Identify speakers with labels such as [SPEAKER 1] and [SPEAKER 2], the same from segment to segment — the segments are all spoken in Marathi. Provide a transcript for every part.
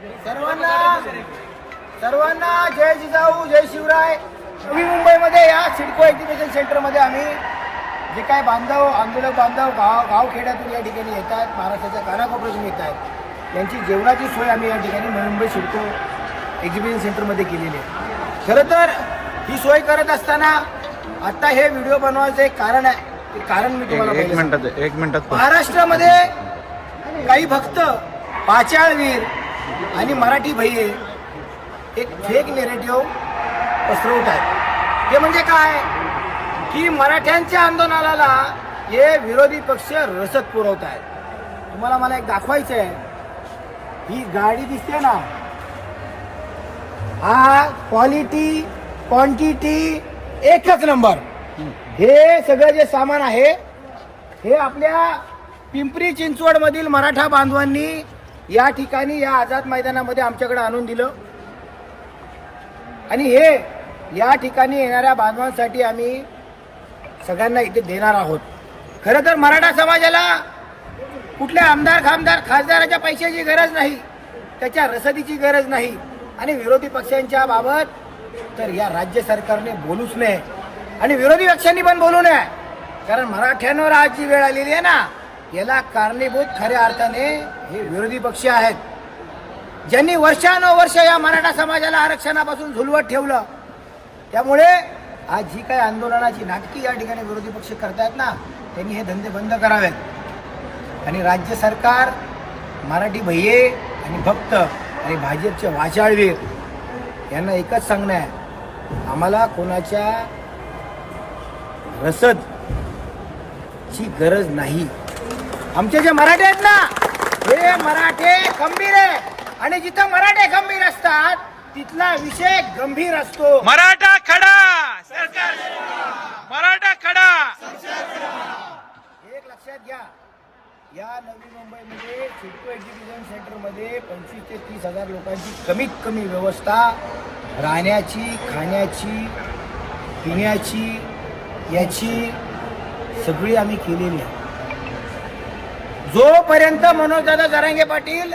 [SPEAKER 1] सर्वांना सर्वांना जय जिजाऊ जय शिवराय नवी मुंबईमध्ये या सिडको एज्युकेशन सेंटरमध्ये आम्ही जे काय बांधव आंदोलक बांधव गाव गावखेड्यातून या ठिकाणी येतात महाराष्ट्राच्या कानाकोपऱ्यातून येत आहेत यांची जेवणाची सोय आम्ही या ठिकाणी मुंबई सिडको एक्झिबिशन सेंटरमध्ये केलेली आहे खरं तर ही सोय करत असताना आत्ता हे व्हिडिओ बनवायचं एक कारण आहे ते कारण मी तुम्हाला
[SPEAKER 2] एक. मिनिटात मिनिटात.
[SPEAKER 1] महाराष्ट्रामध्ये काही भक्त पाचाळवीर आणि मराठी भैये एक फेक नेरेटिव्ह पसरवत आहेत. ते म्हणजे काय? की मराठ्यांच्या आंदोलनाला हे विरोधी पक्ष रसद पुरवत आहेत. तुम्हाला मला एक दाखवायचं आहे. ही गाडी दिसते ना? हा क्वालिटी क्वांटिटी एकच नंबर हे सगळं जे सामान आहे हे आपल्या पिंपरी चिंचवडमधील मराठा बांधवांनी या ठिकाणी या आझाद मैदानामध्ये आमच्याकडे आणून दिलं. आणि हे या ठिकाणी येणाऱ्या बांधवांसाठी आम्ही सगळ्यांना इथे देणार आहोत. खरं तर मराठा समाजाला कुठल्या आमदार खामदार खासदाराच्या पैशाची गरज नाही त्याच्या रसदीची गरज नाही आणि विरोधी पक्षांच्या बाबत तर या राज्य सरकारने बोलूच नये. आणि विरोधी पक्षांनी पण बोलू नये. कारण मराठ्यांवर आज जी वेळ आलेली आहे ना याला कारणीभूत खऱ्या अर्थाने हे विरोधी पक्ष आहेत. ज्यांनी वर्षानुवर्ष या मराठा समाजाला आरक्षणापासून झुलवत ठेवलं त्यामुळे आज जी काही आंदोलनाची नाटकी या ठिकाणी विरोधी पक्ष करतायत ना त्यांनी हे धंदे बंद करावेत. आणि राज्य सरकार मराठी भैये आणि भक्त आणि भाजपचे वाचाळवीर यांना एकच सांगणं आहे. आम्हाला कोणाच्या रसद ची गरज नाही. आमचे जे मराठे आहेत ना हे मराठे खंबीर आहे. आणि जिथं मराठे खंबीर असतात तिथला विषय गंभीर असतो.
[SPEAKER 3] मराठा खडा! सरकार मराठा खडा!
[SPEAKER 1] एक लक्षात घ्या. या नवी मुंबईमध्ये सिडको एक्झिबिशन सेंटरमध्ये पंचवीस ते तीस हजार लोकांची कमीत कमी व्यवस्था राहण्याची खाण्याची पिण्याची याची सगळी आम्ही केलेली आहे. जोपर्यंत मनोजदादा जरांगे पाटील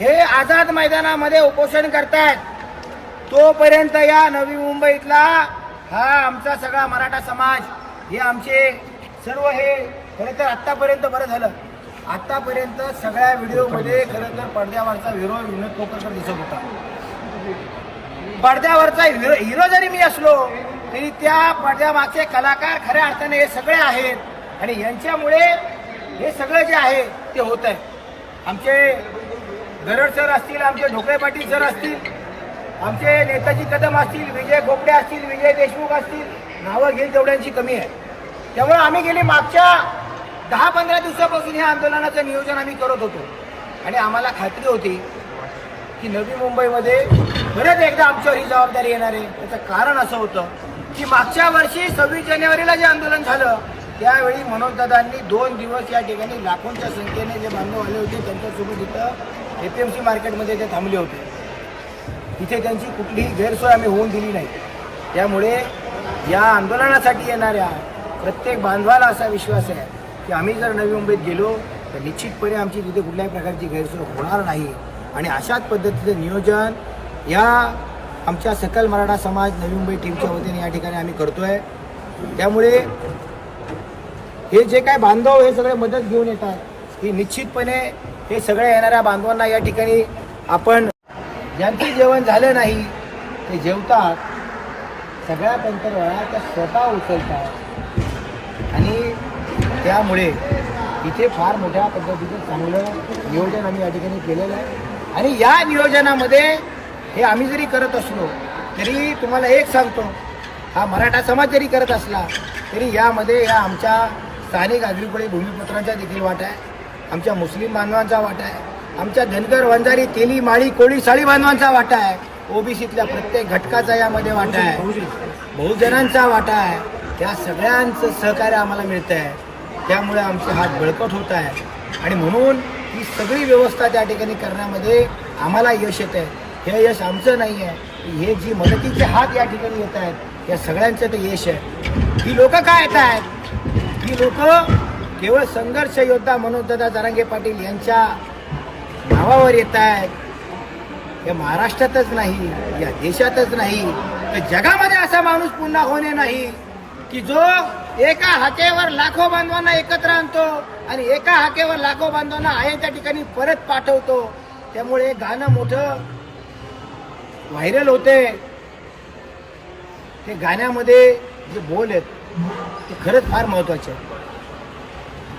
[SPEAKER 1] हे आझाद मैदानामध्ये उपोषण करतायत तोपर्यंत या नवी मुंबईतला हा आमचा सगळा मराठा समाज हे आमचे सर्व हे खरं तर आत्तापर्यंत बरं झालं. आत्तापर्यंत सगळ्या व्हिडिओमध्ये खरं तर पडद्यावरचा हिरो विनोद कोकरकर दिसत होता. पडद्यावरचा हिरो हिरो जरी मी असलो तरी त्या पडद्यामागचे कलाकार खऱ्या अर्थाने हे सगळे आहेत. आणि यांच्यामुळे हे सगळं जे आहे ते होत आहे. आमचे गरड सर असतील आमचे ढोकळे पाटील सर असतील आमचे नेताजी कदम असतील विजय गोपडे असतील विजय देशमुख असतील नावं घेईल तेवढ्यांची कमी आहे. त्यामुळे आम्ही गेली मागच्या दहा पंधरा दिवसापासून या आंदोलनाचं नियोजन आम्ही करत होतो. आणि आम्हाला खात्री होती की नवी मुंबईमध्ये परत एकदा आमच्यावर ही जबाबदारी येणार आहे. त्याचं कारण असं होतं की मागच्या वर्षी सव्वीस जानेवारीला जे आंदोलन झालं त्यावेळी मनोजदादांनी दोन दिवस या ठिकाणी लाखोंच्या संख्येने जे बांधव आले होते त्यांच्यासोबत इथं ए पी एम सी मार्केटमध्ये ते थांबले होते. तिथे त्यांची कुठलीही गैरसोय आम्ही होऊन दिली नाही. त्यामुळे या आंदोलनासाठी येणाऱ्या प्रत्येक बांधवाला असा विश्वास आहे की आम्ही जर नवी मुंबईत गेलो तर निश्चितपणे आमची तिथे कुठल्याही प्रकारची गैरसोय होणार नाही. आणि अशाच पद्धतीचं नियोजन या आमच्या सकल मराठा समाज नवी मुंबई टीमच्या वतीने या ठिकाणी आम्ही करतो आहे त्यामुळे हे जे काय बांधव हे सगळे मदत घेऊन येतात. ही निश्चितपणे हे सगळ्या येणाऱ्या बांधवांना या ठिकाणी आपण ज्यांचे जेवण झालं नाही ते जेवतात. सगळ्या पंतरवळा त्या स्वतः उचलतात. आणि त्यामुळे इथे फार मोठ्या पद्धतीचं चांगलं नियोजन आम्ही या ठिकाणी केलेलं आहे. आणि या नियोजनामध्ये हे आम्ही जरी करत असलो तरी तुम्हाला एक सांगतो हा मराठा समाज जरी करत असला तरी यामध्ये या आमच्या स्थानिक आगरीकोळी भूमिपुत्रांचा देखील वाटा आहे. आमच्या मुस्लिम बांधवांचा वाटा आहे. आमच्या धनगर वंजारी तेली माळी कोळी साळी बांधवांचा वाटा आहे. ओबीसीतल्या प्रत्येक घटकाचा यामध्ये वाटा आहे. बहुजनांचा वाटा आहे. त्या सगळ्यांचं सहकार्य आम्हाला मिळतं आहे त्यामुळे आमचे हात बळकट होत आहे. आणि म्हणून ही सगळी व्यवस्था त्या ठिकाणी करण्यामध्ये आम्हाला यश येत आहे हे यश आमचं नाही आहे. हे जी मदतीचे हात या ठिकाणी येत आहेत या सगळ्यांचं ते यश आहे. ही लोकं काय येत आहेत? ही लोक केवळ संघर्ष योद्धा मनोजदादा जरांगे पाटील यांच्या नावावर येत आहेत. हे महाराष्ट्रातच नाही या देशातच नाही. तर जगामध्ये असा माणूस पुन्हा होणे नाही की जो एका हाकेवर लाखो बांधवांना एकत्र आणतो आणि एका हाकेवर लाखो बांधवांना आहे त्या ठिकाणी परत पाठवतो. त्यामुळे गाणं मोठं व्हायरल होते ते गाण्यामध्ये जे बोल आहेत ते खरंच फार महत्त्वाचे आहेत.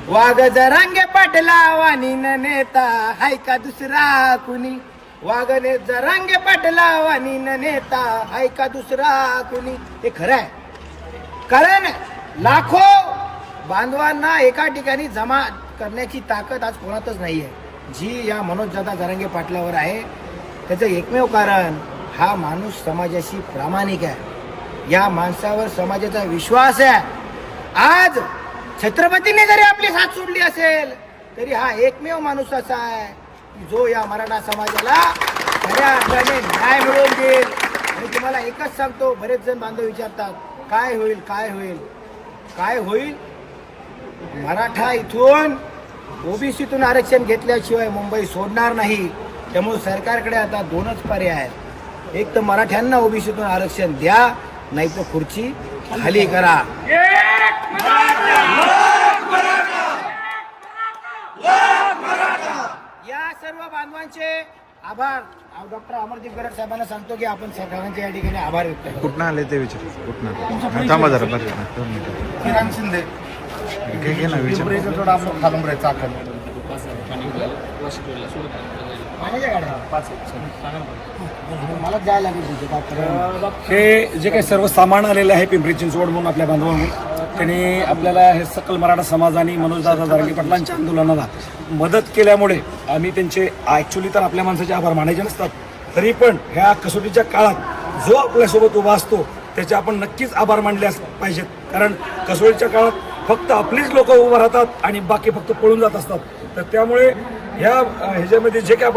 [SPEAKER 1] वाघ जरांगे पाटला वाणी न नेता हाय का दुसरा कुणी? वाघने जरांगे पाटला वाणी न नेता हाय का दुसरा कुणी? हे खरं आहे. कारण लाखो बांधवांना एका ठिकाणी जमा करण्याची ताकद आज कोणातच नाही आहे जी या मनोज दादा जरांगे पाटलावर आहे त्याचं एकमेव कारण हा माणूस समाजाशी प्रामाणिक आहे. या माणसावर समाजाचा विश्वास आहे. आज छत्रपतीने जरी आपली साथ सोडली असेल तरी हा एकमेव माणूस असा आहे की जो या मराठा समाजाला खऱ्या अर्थाने न्याय मिळवून देईल. आणि तुम्हाला एकच सांगतो बरेच जण बांधव विचारतात काय होईल काय होईल? काय होईल? मराठा इथून ओबीसीतून आरक्षण घेतल्याशिवाय मुंबई सोडणार नाही. त्यामुळे सरकारकडे आता दोनच पर्याय आहेत. एक तर मराठ्यांना ओबीसीतून आरक्षण द्या नाही तर खुर्ची खाली करा. या सर्व बांधवांचे आभार. डॉक्टर अमरदीप गरड साहेबांना सांगतो की आपण सरकारांचे या ठिकाणी आभार व्यक्त करतो.
[SPEAKER 2] कुठनं आले ते विचार? कुठनं? थांबा जरा बरं दोन मिनिटं.
[SPEAKER 4] किरण शिंदे.
[SPEAKER 2] घे घे ना विचार.
[SPEAKER 4] थोडं खालुंबरे चाकण
[SPEAKER 1] पाण्याच्या गाड्या मला जायला.
[SPEAKER 5] हे जे काही सर्व सामान आलेलं आहे पिंपरी चिंचवड म्हणून आपल्या बांधवांनी त्यांनी आपल्याला हे सकल मराठा समाज आणि मनोजदादा जारंगे पाटलांच्या आंदोलनाला मदत केल्यामुळे आम्ही त्यांचे ॲक्च्युली तर आपल्या माणसाचे आभार मानायचे नसतात तरी पण ह्या कसोटीच्या काळात जो आपल्यासोबत उभा असतो त्याचे आपण नक्कीच आभार मानले पाहिजेत. कारण कसोटीच्या काळात फक्त आपलीच लोक उभं राहतात आणि बाकी फक्त पळून जात असतात. तर त्यामुळे ह्या ह्याच्यामध्ये जे काही आपण